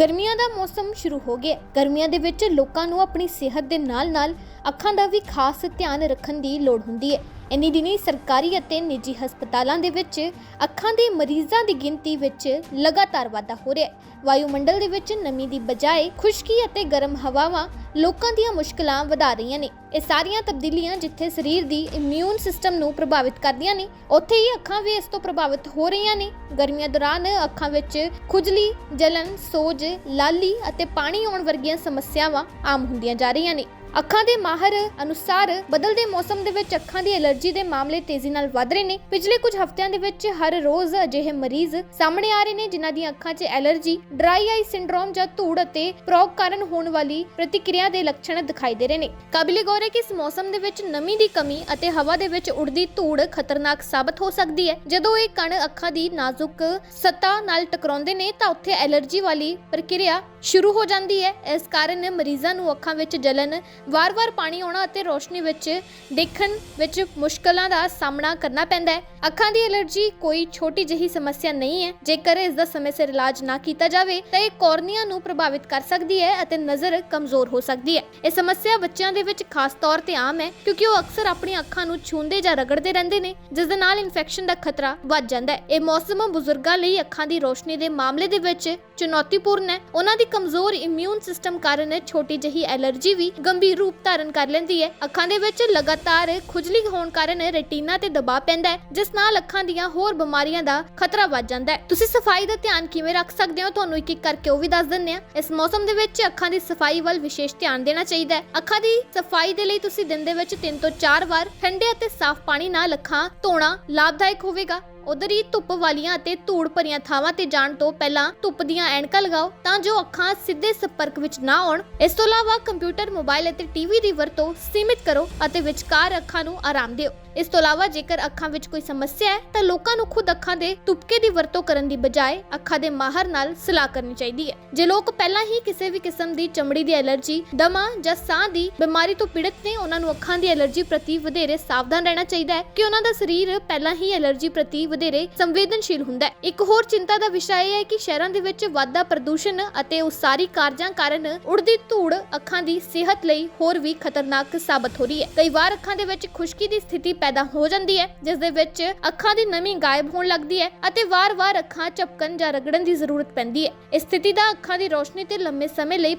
ਗਰਮੀਆਂ ਦਾ ਮੌਸਮ ਸ਼ੁਰੂ ਹੋ ਗਿਆ ਹੈ। ਗਰਮੀਆਂ ਦੇ ਵਿੱਚ ਲੋਕਾਂ ਨੂੰ ਆਪਣੀ ਸਿਹਤ ਦੇ ਨਾਲ-ਨਾਲ ਅੱਖਾਂ ਦਾ ਵੀ ਖਾਸ ਧਿਆਨ ਰੱਖਣ ਦੀ ਲੋੜ ਹੁੰਦੀ ਹੈ ਇੰਨੀ ਦਿਨੀ ਸਰਕਾਰੀ ਅਤੇ ਨਿੱਜੀ ਹਸਪਤਾਲਾਂ ਦੇ ਵਿੱਚ ਅੱਖਾਂ ਦੇ ਮਰੀਜ਼ਾਂ ਦੀ ਗਿਣਤੀ ਵਿੱਚ ਲਗਾਤਾਰ ਵਾਧਾ ਹੋ ਰਿਹਾ ਹੈ। ਵਾਯੂਮੰਡਲ ਦੇ ਵਿੱਚ ਨਮੀ ਦੀ ਬਜਾਏ ਖੁਸ਼ਕੀ ਅਤੇ ਗਰਮ ਹਵਾਵਾਂ ਲੋਕਾਂ ਦੀਆਂ ਮੁਸ਼ਕਲਾਂ ਵਧਾ ਰਹੀਆਂ ਨੇ। ਇਹ ਸਾਰੀਆਂ ਤਬਦੀਲੀਆਂ ਜਿੱਥੇ ਸਰੀਰ ਦੀ ਇਮਿਊਨ ਸਿਸਟਮ ਨੂੰ ਪ੍ਰਭਾਵਿਤ ਕਰਦੀਆਂ ਨੇ, ਉੱਥੇ ਹੀ ਅੱਖਾਂ ਵੀ ਇਸ ਤੋਂ ਪ੍ਰਭਾਵਿਤ ਹੋ ਰਹੀਆਂ ਨੇ। ਗਰਮੀਆਂ ਦੌਰਾਨ ਅੱਖਾਂ ਵਿੱਚ ਖੁਜਲੀ, ਜਲਨ, ਸੋਜ, ਲਾਲੀ ਅਤੇ ਪਾਣੀ ਆਉਣ ਵਰਗੀਆਂ ਸਮੱਸਿਆਵਾਂ ਆਮ ਹੁੰਦੀਆਂ ਜਾ ਰਹੀਆਂ ਨੇ। ਅੱਖਾਂ ਦੇ ਮਾਹਰ ਅਨੁਸਾਰ ਬਦਲਦੇ ਮੌਸਮ ਦੇ ਵਿੱਚ ਅੱਖਾਂ ਦੀ ਐਲਰਜੀ ਦੇ ਮਾਮਲੇ ਤੇਜ਼ੀ ਨਾਲ ਵਧ ਰਹੇ ਨੇ। ਪਿਛਲੇ ਕੁਝ ਹਫ਼ਤਿਆਂ ਦੇ ਵਿੱਚ ਹਰ ਰੋਜ਼ ਅਜਿਹੇ ਮਰੀਜ਼ ਸਾਹਮਣੇ ਆ ਰਹੇ ਨੇ, ਜਿਨ੍ਹਾਂ ਦੀਆਂ ਅੱਖਾਂ 'ਚ ਐਲਰਜੀ, ਡਰਾਈ ਆਈ ਸਿੰਡਰੋਮ ਜਾਂ ਧੂੜ ਅਤੇ ਪ੍ਰੋਗ ਕਾਰਨ ਹੋਣ ਵਾਲੀ ਪ੍ਰਤੀਕਿਰਿਆ ਦੇ ਲੱਛਣ ਦਿਖਾਈ ਦੇ ਰਹੇ ਨੇ। ਕਾਬਿਲੇ ਗੌਰ ਹੈ ਕਿ ਇਸ ਮੌਸਮ ਦੇ ਵਿੱਚ ਨਮੀ ਦੀ ਕਮੀ ਅਤੇ ਹਵਾ ਦੇ ਵਿੱਚ ਉੜਦੀ ਧੂੜ ਖਤਰਨਾਕ ਸਾਬਤ ਹੋ ਸਕਦੀ ਹੈ। ਜਦੋਂ ਇਹ ਕਣ ਅੱਖਾਂ ਦੀ ਨਾਜ਼ੁਕ ਸਤ੍ਹਾ ਨਾਲ ਟਕਰਾਉਂਦੇ ਨੇ, ਤਾਂ ਉੱਥੇ ਐਲਰਜੀ ਵਾਲੀ ਪ੍ਰਕਿਰਿਆ ਸ਼ੁਰੂ ਹੋ ਜਾਂਦੀ ਹੈ। ਇਸ ਕਾਰਨ ਮਰੀਜ਼ਾਂ ਨੂੰ ਅੱਖਾਂ ਵਿੱਚ ਜਲਨ ਵਾਰ-ਵਾਰ ਪਾਣੀ ਆਉਣਾ ਅਤੇ ਰੋਸ਼ਨੀ ਵਿੱਚ ਦੇਖਣ ਵਿੱਚ ਮੁਸ਼ਕਲਾਂ ਦਾ ਸਾਹਮਣਾ ਕਰਨਾ ਪੈਂਦਾ ਹੈ। ਅੱਖਾਂ ਦੀ ਐਲਰਜੀ ਕੋਈ ਛੋਟੀ ਜਿਹੀ ਸਮੱਸਿਆ ਨਹੀਂ ਹੈ। ਜੇਕਰ ਇਸ ਦਾ ਸਮੇਂ ਸਿਰ ਇਲਾਜ ਨਾ ਕੀਤਾ ਜਾਵੇ, ਤਾਂ ਇਹ ਕੋਰਨੀਆ ਨੂੰ ਪ੍ਰਭਾਵਿਤ ਕਰ ਸਕਦੀ ਹੈ ਅਤੇ ਨਜ਼ਰ ਕਮਜ਼ੋਰ ਹੋ ਸਕਦੀ ਹੈ। ਇਹ ਸਮੱਸਿਆ ਬੱਚਿਆਂ ਦੇ ਵਿੱਚ ਖਾਸ ਤੌਰ ਤੇ ਆਮ ਹੈ, ਕਿਉਂਕਿ ਉਹ ਅਕਸਰ ਆਪਣੀਆਂ ਅੱਖਾਂ ਨੂੰ ਛੂੰਹਦੇ ਜਾਂ ਰਗੜਦੇ ਰਹਿੰਦੇ ਨੇ, ਜਿਸ ਦੇ ਨਾਲ ਇਨਫੈਕਸ਼ਨ ਦਾ ਖਤਰਾ ਵੱਧ ਜਾਂਦਾ ਹੈ। ਇਹ ਮੌਸਮ ਬਜ਼ੁਰਗਾਂ ਲਈ ਅੱਖਾਂ ਦੀ ਰੋਸ਼ਨੀ ਦੇ ਮਾਮਲੇ ਦੇ ਵਿੱਚ ਚੁਣੌਤੀਪੂਰਨ ਹੈ। ਉਹਨਾਂ ਦੀ ਕਮਜ਼ੋਰ ਇਮਿਊਨ ਸਿਸਟਮ ਕਾਰਨ ਛੋਟੀ ਜਿਹੀ ਐਲਰਜੀ ਵੀ ਗੰਭੀਰ ਰੂਪ ਧਾਰਨ ਕਰ ਲੈਂਦੀ ਹੈ। ਅੱਖਾਂ ਦੇ ਵਿੱਚ ਲਗਾਤਾਰ ਖੁਜਲੀ ਹੋਣ ਕਾਰਨ ਰੈਟੀਨਾ ਤੇ ਦਬਾਅ ਪੈਂਦਾ ਹੈ, ਜਿਸ ਨਾਲ ਅੱਖਾਂ ਦੀਆਂ ਹੋਰ ਬਿਮਾਰੀਆਂ ਦਾ ਖਤਰਾ ਵੱਧ ਜਾਂਦਾ ਹੈ। ਤੁਸੀਂ ਸਫ਼ਾਈ ਦਾ ਧਿਆਨ ਕਿਵੇਂ ਰੱਖ ਸਕਦੇ ਹੋ? ਤੁਹਾਨੂੰ ਇੱਕ ਇੱਕ ਕਰਕੇ ਉਹ ਵੀ ਦੱਸ ਦਿੰਨੇ ਆ ਇਸ ਮੌਸਮ ਦੇ ਵਿੱਚ ਅੱਖਾਂ ਦੀ ਸਫ਼ਾਈ ਵੱਲ ਵਿਸ਼ੇਸ਼ ਧਿਆਨ ਦੇਣਾ ਚਾਹੀਦਾ ਹੈ। ਅੱਖਾਂ ਦੀ ਸਫ਼ਾਈ ਦੇ ਲਈ ਤੁਸੀਂ ਦਿਨ ਦੇ ਵਿੱਚ 3 ਤੋਂ 4 ਵਾਰ ਠੰਡੇ ਅਤੇ ਸਾਫ਼ ਪਾਣੀ ਨਾਲ ਅੱਖਾਂ ਧੋਣਾ ਲਾਭਦਾਇਕ ਹੋਵੇਗਾ। ਉਧਰ ਹੀ ਧੁੱਪ ਵਾਲੀਆਂ ਅਤੇ ਧੂੜ ਭਰੀਆਂ ਥਾਵਾਂ ਤੇ ਜਾਣ ਤੋਂ ਪਹਿਲਾਂ ਧੁੱਪ ਦੀਆਂ ਐਨਕਾਂ ਲਗਾਓ ਤਾਂ ਜੋ ਅੱਖਾਂ ਸਿੱਧੇ ਸੰਪਰਕ ਵਿੱਚ ਨਾ ਆਉਣ। ਇਸ ਤੋਂ ਇਲਾਵਾ ਕੰਪਿਊਟਰ, ਮੋਬਾਈਲ ਅਤੇ ਟੀਵੀ ਦੀ ਵਰਤੋਂ ਸੀਮਿਤ ਕਰੋ ਅਤੇ ਵਿਚਕਾਰ ਅੱਖਾਂ ਨੂੰ ਆਰਾਮ ਦਿਓ। ਇਸ ਤੋਂ ਇਲਾਵਾ ਜੇਕਰ ਅੱਖਾਂ ਵਿੱਚ ਕੋਈ ਸਮੱਸਿਆ ਹੈ ਤਾਂ ਲੋਕਾਂ ਨੂੰ ਖੁਦ ਅੱਖਾਂ ਦੇ ਤੁਪਕੇ ਦੀ ਵਰਤੋਂ ਕਰਨ ਦੀ ਬਜਾਏ ਅੱਖਾਂ ਦੇ ਮਾਹਰ ਨਾਲ ਸਲਾਹ ਕਰਨੀ ਚਾਹੀਦੀ ਹੈ। ਜੇ ਲੋਕ ਪਹਿਲਾਂ ਹੀ ਕਿਸੇ ਵੀ ਕਿਸਮ ਦੀ ਚਮੜੀ ਦੀ ਐਲਰਜੀ, ਦਮਾ ਜਾਂ ਸਾਹ ਦੀ ਬਿਮਾਰੀ ਤੋਂ ਪੀੜਤ ਨੇ, ਉਹਨਾਂ ਨੂੰ ਅੱਖਾਂ ਦੀ ਐਲਰਜੀ ਪ੍ਰਤੀ ਵਧੇਰੇ ਸਾਵਧਾਨ ਰਹਿਣਾ ਚਾਹੀਦਾ ਹੈ ਕਿ ਉਹਨਾਂ ਦਾ ਸਰੀਰ ਪਹਿਲਾਂ ਹੀ ਐਲਰਜੀ ਪ੍ਰਤੀ ਵਧੇਰੇ ਸੰਵੇਦਨਸ਼ੀਲ ਹੁੰਦਾ ਹੈ। ਇੱਕ ਹੋਰ ਚਿੰਤਾ ਦਾ ਵਿਸ਼ਾ ਇਹ ਹੈ ਕਿ ਸ਼ਹਿਰਾਂ ਦੇ ਵਿੱਚ ਵਾਧਾ ਪ੍ਰਦੂਸ਼ਣ ਅਤੇ ਉਸਾਰੀ ਕਾਰਜਾਂ ਕਾਰਨ ਉੜਦੀ ਧੂੜ ਅੱਖਾਂ ਦੀ ਸਿਹਤ ਲਈ ਹੋਰ ਵੀ ਖਤਰਨਾਕ ਸਾਬਤ ਹੋ ਰਹੀ ਹੈ। ਕਈ ਵਾਰ ਅੱਖਾਂ ਦੇ ਵਿੱਚ ਖੁਸ਼ਕੀ ਦੀ ਸਥਿਤੀ ਪੈਦਾ ਹੋ ਜਾਂਦੀ ਹੈ, ਜਿਸ ਦੇ ਵਿੱਚ ਅੱਖਾਂ ਦੀ ਨਮੀ ਗਾਇਬ ਹੋਣ ਲੱਗਦੀ ਹੈ ਅਤੇ ਵਾਰ-ਵਾਰ ਅੱਖਾਂ ਝਪਕਣ ਜਾਂ ਰਗੜਨ ਦੀ ਜ਼ਰੂਰਤ ਪੈਂਦੀ ਹੈ। ਇਸ ਸਥਿਤੀ ਦਾ ਅੱਖਾਂ ਦੀ ਰੋਸ਼ਨੀ ਤੇ ਲੰਮੇ ਸਮੇਂ ਲਈ